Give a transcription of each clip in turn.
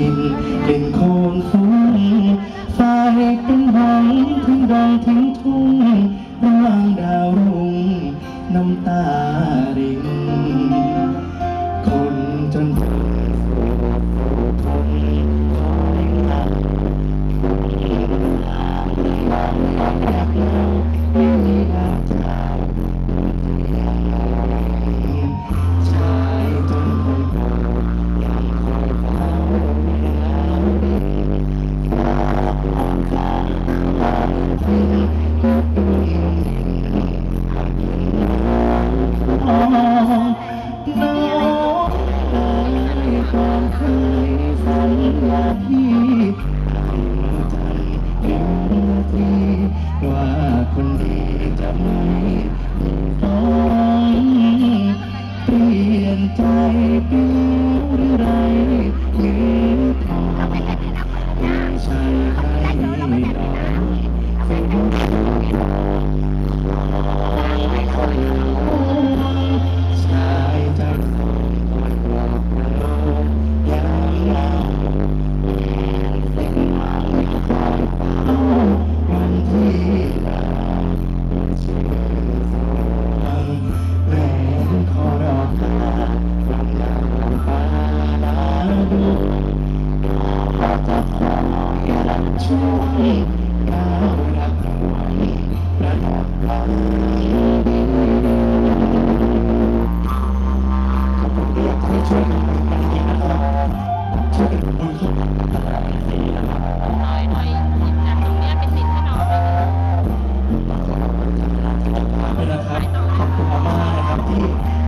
dele. Thank you.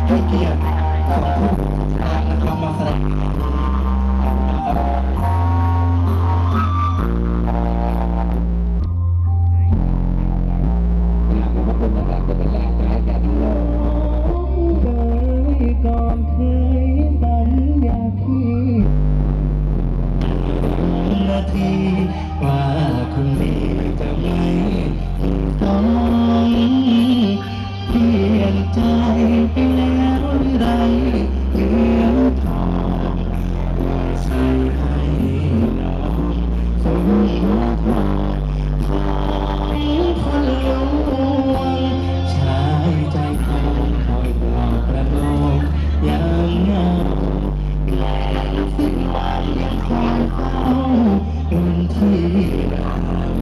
ให้เกียรติขอบคุณทางกระทรวงมาแสดง ที่ไหวยังคงเป็นที่รัก